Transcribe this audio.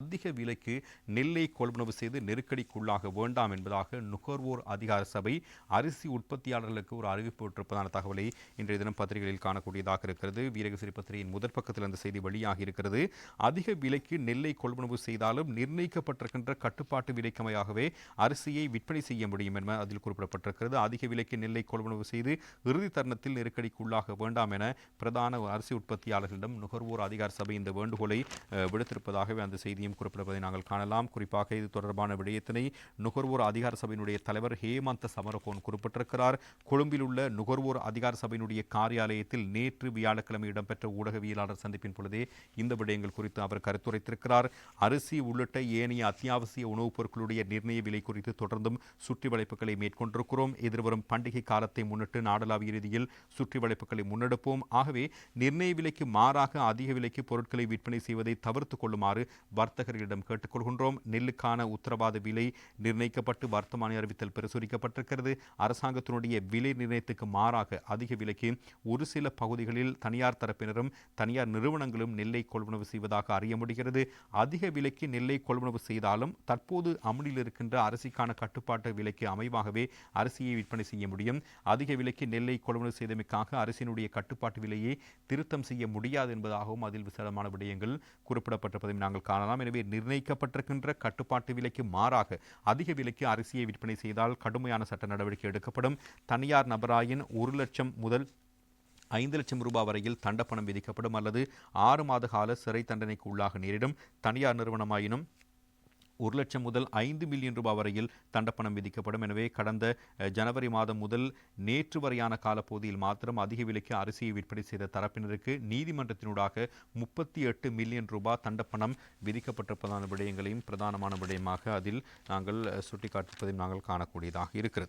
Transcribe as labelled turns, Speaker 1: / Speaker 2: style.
Speaker 1: அதிக விலைக்கு நெல்லை கொள்வனவு செய்து நெருக்கடிக்குள்ளாக வேண்டாம் என்பதாக நுகர்வோர் அதிகார சபை அரிசி உற்பத்தியாளர்களுக்கு ஒரு அறிவிப்பு விட்டிருப்பதான தகவலை இன்றைய தினம் பத்திரிகைகளில் காணக்கூடியதாக இருக்கிறது. வீரகசிரி பத்திரிகையின் முதற் பக்கத்தில் அந்த செய்தி வெளியாகி இருக்கிறது. அதிக விலைக்கு நெல்லை கொள்வனவு செய்தாலும் நிர்ணயிக்கப்பட்டிருக்கின்ற கட்டுப்பாட்டு விலைக்கமையாகவே அரிசியை விற்பனை செய்ய முடியும் என அதில் குறிப்பிடப்பட்டிருக்கிறது. அதிக விலைக்கு நெல்லை கொள்வனவு செய்து இறுதி தருணத்தில் நெருக்கடிக்குள்ளாக வேண்டாம் என பிரதான அரிசி உற்பத்தியாளர்களிடம் நுகர்வோர் அதிகார சபை இந்த வேண்டுகோளை விடுத்திருப்பதாகவே அந்த செய்தியும் குறிப்பிடுவதை நாங்கள் காணலாம். குறிப்பாக இது தொடர்பான விடயத்தினை நுகர்வோர் அதிகார சபையினுடைய தலைவர் ஹேமந்த சமரகோன் குறிப்பிட்டிருக்கிறார். கொழும்பில் உள்ள நுகர்வோர் அதிகார சபையினுடைய காரியாலயத்தில் நேற்று வியாழக்கிழமை இடம்பெற்ற ஊடகவியலாளர் சந்திப்பின் பொழுதே இந்த விடயங்கள் குறித்து அவர் கருத்துரைத்திருக்கிறார். அரிசி உள்ளிட்ட ஏனைய அத்தியாவசிய உணவுப் பொருட்களுடைய நிர்ணய விலை குறித்து தொடர்ந்தும் சுற்றி வளைப்புகளை மேற்கொண்டிருக்கிறோம். எதிர்வரும் பண்டிகை காலத்தை முன்னிட்டு நாடளாவிய ரீதியில் சுற்றி வளைப்புகளை முன்னெடுப்போம். ஆகவே நிர்ணய விலைக்கு மாறாக அதிக விலைக்கு பொருட்களை விற்பனை செய்வதை தவிர்த்துக் கொள்ளுமாறு வர்த்தகர்களிடம் கேட்டுக்கொள்கின்றோம். நெல்லுக்கான உத்தரவாத விலை நிர்ணயிக்கப்பட்டு வர்த்தமானி அறிவித்தல் பிரசுரிக்கப்பட்டிருக்கிறது அரசாங்கத்தினுடைய விலை நிர்ணயத்துக்கு மாறாக அதிக விலைக்கு ஒரு சில பகுதிகளில் தனியார் தரப்பினரும் தனியார் நிறுவனங்களும் நெல்லை கொள்வனவு செய்வதாக அறிய முடிகிறது. அதிக விலைக்கு நெல்லை கொள்வனவு செய்தாலும் தற்போது அமலில் இருக்கின்ற அரிசிக்கான கட்டுப்பாட்டு விலைக்கு அமைவாகவே அரிசியை விற்பனை செய்ய முடியும். அதிக விலைக்கு நெல்லை கொள்வனவு செய்தமைக்காக அரசினுடைய கட்டுப்பாட்டு விலையை திருத்தம் செய்ய முடியாது என்பதாகவும் அதில் விசாரமான விடயங்கள் குறிப்பிடப்பட்டிருப்பதையும் நாங்கள் காணலாம். ஏற்கனவே நிர்ணயிக்கப்பட்டிருக்கின்ற கட்டுப்பாட்டு விலைக்கு மாறாக அதிக விலைக்கு அரிசியை விற்பனை செய்தால் கடுமையான சட்ட நடவடிக்கை எடுக்கப்படும். தனியார் நபராயின் ஒரு லட்சம் முதல் ஐந்து லட்சம் ரூபாய் வரையில் தண்டப்பணம் விதிக்கப்படும் அல்லது ஆறு மாத கால சிறை தண்டனைக்கு உள்ளாக நேரிடும். தனியார் நிறுவனமாயினும் ஒரு லட்சம் முதல் ஐந்து மில்லியன் ரூபாய் வரையில் தண்டப்பணம் விதிக்கப்படும். எனவே கடந்த ஜனவரி மாதம் முதல் நேற்று வரையான காலப்பகுதியில் மாத்திரம் அதிக விலைக்கு அரிசியை விற்பனை செய்த தரப்பினருக்கு நீதிமன்றத்தினூடாக முப்பத்தி எட்டு மில்லியன் ரூபாய் தண்டப்பணம் விதிக்கப்பட்டிருப்பதான விடயங்களையும் பிரதானமான விடயமாக அதில் நாங்கள் சுட்டிக்காட்டிருப்பதையும் நாங்கள் காணக்கூடியதாக இருக்கிறது.